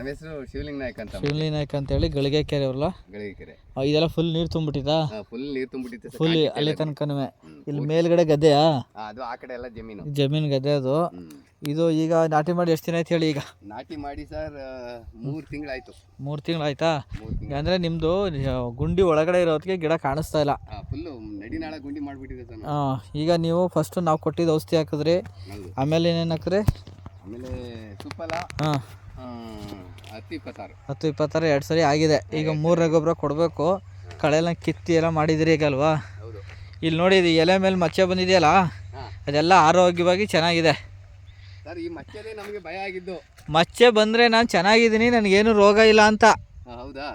ನಮ್ಮ ಹೆಸರು ಶಿವಲಿಂಗ ನಾಯಕ್ ಅಂತ ಶಿವಲಿ ಅಂತ ಹೇಳಿ ಗಳಿಗೆ ಕೆರೆ ಅವ್ರಲ್ಲ? ಗಳಿಕೆರೆ ಆ, ಇದೆಲ್ಲ ಫುಲ್ ನೀರು ತುಂಬಿಟ್ಟಿತಾ ಫುಲ್ ನೀರು ತುಂಬಿಟ್ಟಿತ್ತು ಫುಲ್ ಅಲ್ಲಿ. ತನಕನೂ ಇಲ್ಲಿ ಮೇಲ್ಗಡೆ ಗದ್ದೆಯಾ? ಅದು ಆ ಕಡೆ ಎಲ್ಲ ಜಮೀನು. ಜಮೀನ್ ಗದ್ದೆ ಅದು. ಇದು ಈಗ ನಾಟಿ ಮಾಡಿ ಎಷ್ಟು ದಿನ ಆಯ್ತು ಹೇಳಿ ಈಗ? ನಾಟಿ ಮಾಡಿ ಸರ್ ಮೂರು ತಿಂಗಳಾಯ್ತು. ಮೂರು ತಿಂಗಳಾಯ್ತಾ? ಮೂರು ತಿಂಗಳು ಅಂದರೆ ನಿಮ್ಮದು ಗುಂಡಿ ಒಳಗಡೆ ಇರೋದಕ್ಕೆ ಗಿಡ ಕಾಣಿಸ್ತಾ ಇಲ್ಲ. ಫುಲ್ಲು ನಡಿನಾಳ ಗುಂಡಿ ಮಾಡಿಬಿಟ್ಟಿದೆ ಸರ್ ನಾವು. ಆ, ಈಗ ನೀವು ಫಸ್ಟು ನಾವು ಕೊಟ್ಟಿದ್ದ ಔಷಧಿ ಹಾಕಿದ್ರಿ. ಹೌದು. ಆಮೇಲೆ ಏನೇನು ಹಾಕಿದ್ರಿ? ಆಮೇಲೆ ಸುಫಲ ಹಾಂ. ಆ, ಹತ್ತು ಇಪ್ಪತ್ತಾರು. ಎರಡು ಸರಿ ಆಗಿದೆ. ಈಗ ಮೂರನೇ ಗೊಬ್ಬರ ಕೊಡಬೇಕು. ಕಳೆಲ್ಲ ಕಿತ್ತಿ ಎಲ್ಲ ಮಾಡಿದ್ರಿ ಈಗ ಅಲ್ವಾ? ಇಲ್ಲಿ ನೋಡಿ ಇದು ಎಲೆ ಮೇಲೆ ಮಚ್ಚೆ ಬಂದಿದೆಯಲ್ಲ? ಅದೆಲ್ಲ ಆರೋಗ್ಯವಾಗಿ ಚೆನ್ನಾಗಿದೆ. ಸರ್ ಈ ಮಚ್ಚದೇ ನಮಗೆ ಭಯ ಆಗಿದ್ದು. ಮಚ್ಚೆ ಬಂದರೆ ನಾನು ಚೆನ್ನಾಗಿದ್ದೀನಿ ನನಗೇನು ರೋಗ ಇಲ್ಲ ಅಂತ. ಹೌದಾ?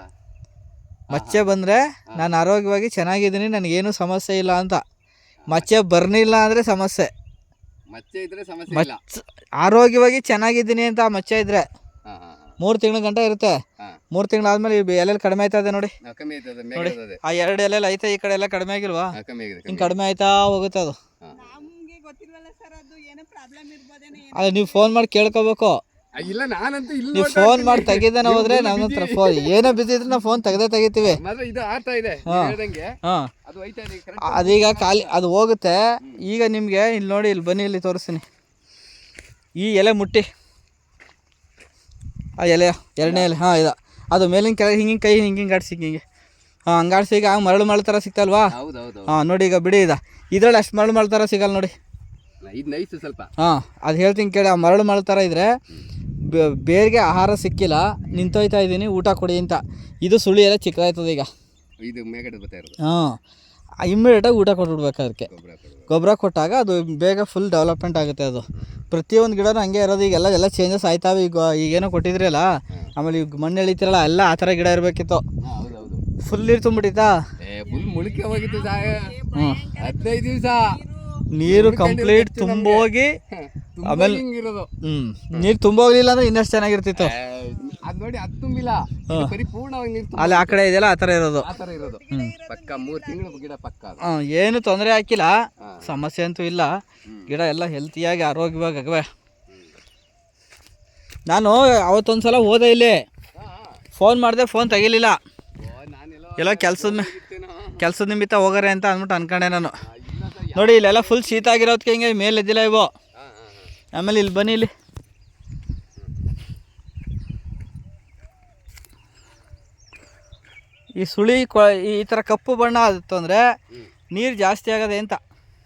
ಮಚ್ಚೆ ಬಂದರೆ ನಾನು ಆರೋಗ್ಯವಾಗಿ ಚೆನ್ನಾಗಿದ್ದೀನಿ ನನಗೇನು ಸಮಸ್ಯೆ ಇಲ್ಲ ಅಂತ. ಮಚ್ಚೆ ಬರ್ನಿಲ್ಲ ಅಂದರೆ ಸಮಸ್ಯೆ. ಮಚ್ಚೆ ಇದ್ರೆ ಸಮಸ್ಯೆ ಇಲ್ಲ. ಆರೋಗ್ಯವಾಗಿ ಚೆನ್ನಾಗಿದ್ದೀನಿ ಅಂತ ಮಚ್ಚೆ ಹಾಂ ಮೂರು ತಿಂಗಳ ಗಂಟೆ ಇರುತ್ತೆ. ಮೂರು ತಿಂಗಳ ಆದ್ಮೇಲೆ ಎಲ್ಲೆಲ್ಲಿ ಕಡಿಮೆ ಆಯ್ತಾ ಇದೆ ನೋಡಿ ಆಯ್ತದೆ ಮೇಘದೆ ಆ ಎರಡು ಎಲ್ಲೆಲ್ಲ ಐತೆ ಈ ಕಡೆ ಎಲ್ಲ ಕಡಿಮೆ ಆಗಿಲ್ವಾ? ಹಿಂಗ್ ಕಡಿಮೆ ಆಯ್ತಾ ಹೋಗುತ್ತೆ ಅದು. ಅದೇ ನಮ್ಗೆ ಸರ್ ಅದು ಏನೋ ಪ್ರಾಬ್ಲಮ್ ಇರ್ಬೋದೇನೋ ಏನೋ. ನೀವು ಫೋನ್ ಮಾಡಿ ಕೇಳ್ಕೋಬೇಕು. ಇಲ್ಲ ನಾನಂತೂ ಇಲ್ಲಿ ನೀವು ಫೋನ್ ಮಾಡಿ. ತೆಗಿದೇನೆ ನೀವು ಹೋದ್ರೆ ನನ್ನ ನಮ್ಮ ಹತ್ರ ಫೋನ್ ಏನೋ ಬಿಸಿ ಇದ್ರೆ ನಾವು ಫೋನ್ ತೆಗೆದೇ ತೆಗಿತೀವಿ. ಇದು ಆಗ್ತಾ. ಅದೀಗ ಖಾಲಿ ಅದು ಹೋಗುತ್ತೆ. ಈಗ ನಿಮಗೆ ಇಲ್ಲಿ ನೋಡಿ ಇಲ್ಲಿ ಬನ್ನಿ ಇಲ್ಲಿ ತೋರಿಸ್ತೀನಿ. ಈ ಎಲೆ ಮುಟ್ಟಿ. ಆ ಎಲೆ ಎರಡನೇ ಎಲೆ ಹಾಂ ಇದು. ಅದು ಮೇಲಿನ ಕೆಳಗೆ ಹಿಂಗೆ ಕೈ ಹಿಂಗೆ ಹಿಂಗೆ ಆಡ್ಸಿ ಹಿಂಗೆ ಹಾಂ ಹಂಗಾಡ್ಸಿ ಈಗ ಮರಳು ಮರಳು ಥರ ಸಿಗ್ತಲ್ವಾ ಹೌದು ಹೌದು ಹಾಂ ನೋಡಿ ಈಗ ಬಿಡಿ ಇದ. ಇದ್ರಲ್ಲಿ ಅಷ್ಟು ಮರಳು ಮರಳು ಥರ ಸಿಗಲ್ಲ ನೋಡಿ. ಇದು ನೈಸ್ ಸ್ವಲ್ಪ. ಹಾಂ ಅದು ಹೇಳ್ತೀನಿ ಕೇಳಿ ಆ ಮರಳು ಮರಳು ಥರ ಇದ್ದರೆ ಬೇರೆಗೆ ಆಹಾರ ಸಿಕ್ಕಿಲ್ಲ ನಿಂತೋಯ್ತಾ ಇದ್ದೀನಿ ಊಟ ಕೊಡಿ ಅಂತ. ಇದು ಸುಳಿ ಎಲ್ಲ ಚಿಕ್ಕದಾಯ್ತದೆ ಈಗ. ಇದು ಮೇಗಡೆ ಬರ್ತಾ ಇರೋದು. ಹಾಂ ಇಮ್ಮಿಡಿಯೇಟಾಗಿ ಊಟ ಕೊಟ್ಬಿಡ್ಬೇಕು ಅದಕ್ಕೆ. ಗೊಬ್ಬರ ಕೊಟ್ಟಾಗ ಅದು ಬೇಗ ಫುಲ್ ಡೆವಲಪ್ಮೆಂಟ್ ಆಗುತ್ತೆ ಅದು. ಪ್ರತಿಯೊಂದು ಗಿಡನೂ ಹಂಗೆ ಇರೋದು. ಈಗ ಎಲ್ಲ ಎಲ್ಲ ಚೇಂಜಸ್ ಆಯ್ತಾವೆ. ಈಗ ಈಗೇನೋ ಕೊಟ್ಟಿದ್ರಲ್ಲ ಆಮೇಲೆ ಈಗ ಮಣ್ಣು ಎಳಿತಿರಲ್ಲ ಎಲ್ಲ ಆ ಥರ ಗಿಡ ಇರಬೇಕಿತ್ತು. ಫುಲ್ ನೀರು ತುಂಬಿಟ್ಟಿತ್ತಾ? ಏ ಫುಲ್ ಮುಳುಕೆ ಹೋಗಿತ್ತು ಹದಿನೈದು ದಿವಸ. ನೀರು ಕಂಪ್ಲೀಟ್ ತುಂಬೋಗಿ ಆಮೇಲೆ ಹ್ಞೂ ನೀರು ತುಂಬೋಗ್ಲಿಲ್ಲ ಅಂದ್ರೆ ಇನ್ನಷ್ಟು ಚೆನ್ನಾಗಿರ್ತಿತ್ತು. ಅದ್ ನೋಡಿ ಅದು ತುಂಬಿಲ್ಲ. ಇದು ಪರಿಪೂರ್ಣವಾಗಿ ನೀರು ತುಂಬ ಅಲ್ಲಿ ಆ ಕಡೆ ಇದೆಯಲ್ಲ ಆ ಥರ ಇರೋದು. ಆ ಇರೋದು. ಪಕ್ಕ ಮೂರು ತಿಂಗಳು ಗಿಡ ಪಕ್ಕ ಅದು. ಏನು ತೊಂದರೆ ಹಾಕಿಲ್ಲ. ಸಮಸ್ಯೆ ಅಂತೂ ಇಲ್ಲ. ಗಿಡ ಎಲ್ಲ ಹೆಲ್ತಿಯಾಗಿ ಆರೋಗ್ಯವಾಗಿ ಆಗವೆ ನಾನು ಅವತ್ತೊಂದು ಸಲ ಹೋದೆ ಇಲ್ಲಿ. ಫೋನ್ ಮಾಡಿದೆ ಫೋನ್ ತೆಗಿಲಿಲ್ಲ. ಓ ನಾನೆಲ್ಲೋ ಎಲ್ಲ ಕೆಲಸದ ಕೆಲಸದ ನಿಮಿತ್ತ ಹೋಗರೆ ಅಂತ ಅಂದ್ಬಿಟ್ಟು ಅನ್ಕೊಂಡೆ ನಾನು. ಆ, ಇಲ್ಲ ಸರ್ ನೋಡಿ ಇಲ್ಲೆಲ್ಲ ಫುಲ್ ಶೀತ ಆಗಿರೋದಕ್ಕೆ ಹಿಂಗೆ ಮೇಲೆ ಎದ್ದಿಲ್ಲ ಇವು. ಹಾಂ ಹಾಂ ಹಾಂ. ಆಮೇಲೆ ಇಲ್ಲಿ ಬನ್ನಿ ಇಲ್ಲಿ. ಈ ಸುಳಿ ಕೊ ಈ ಥರ ಕಪ್ಪು ಬಣ್ಣ ಆದಿತ್ತು ಅಂದರೆ ನೀರು ಜಾಸ್ತಿ ಆಗದೆ ಅಂತ.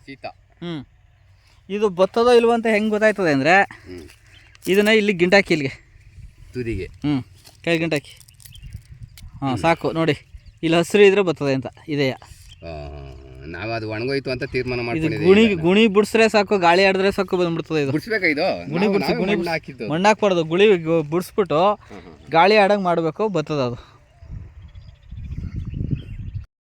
ಶೀತ. ಹ್ಞೂ ಇದು ಬತ್ತದೋ ಇಲ್ವೋ ಅಂತ ಹೆಂಗೆ ಗೊತ್ತಾಯ್ತದೆ ಅಂದರೆ ಇದನ್ನ ಇಲ್ಲಿ ಗಿಂಟಾಕಿ ಇಲ್ಲಿಗೆ. ತುದಿಗೆ. ಹ್ಞೂ ಕೈ ಗಿಂಟಾಕಿ. ಹಾಂ ಸಾಕು ನೋಡಿ. ಇಲ್ಲಿ ಹಸಿರು ಇದ್ರೆ ಬತ್ತದೆ ಅಂತ ಇದೆಯಾ. ನಾವು ಅದು ಒಣಗೋಯ್ತು ಅಂತ ತೀರ್ಮಾನ ಮಾಡ್ಕೊಂಡಿದ್ದೀವಿ ಗುಣಿ ಗುಣಿ ಬಿಡಿಸ್ರೆ ಸಾಕು ಗಾಳಿ ಆಡಿದ್ರೆ ಸಾಕು ಬಂದ್ಬಿಡ್ತದೆ ಇದು. ಬಿಡಿಸ್ಬೇಕಾ ಇದು? ಗುಣಿ ಬಿಡಿಸಿ ಗುಣಿ ಹಾಕಿದ್ದು. ಮಣ್ಣು ಹಾಕ್ಬಾರ್ದು ಗುಳಿ ಬಿಡಿಸ್ಬಿಟ್ಟು ಗಾಳಿ ಆಡಂಗೆ ಮಾಡಬೇಕು ಬತ್ತದ ಅದು.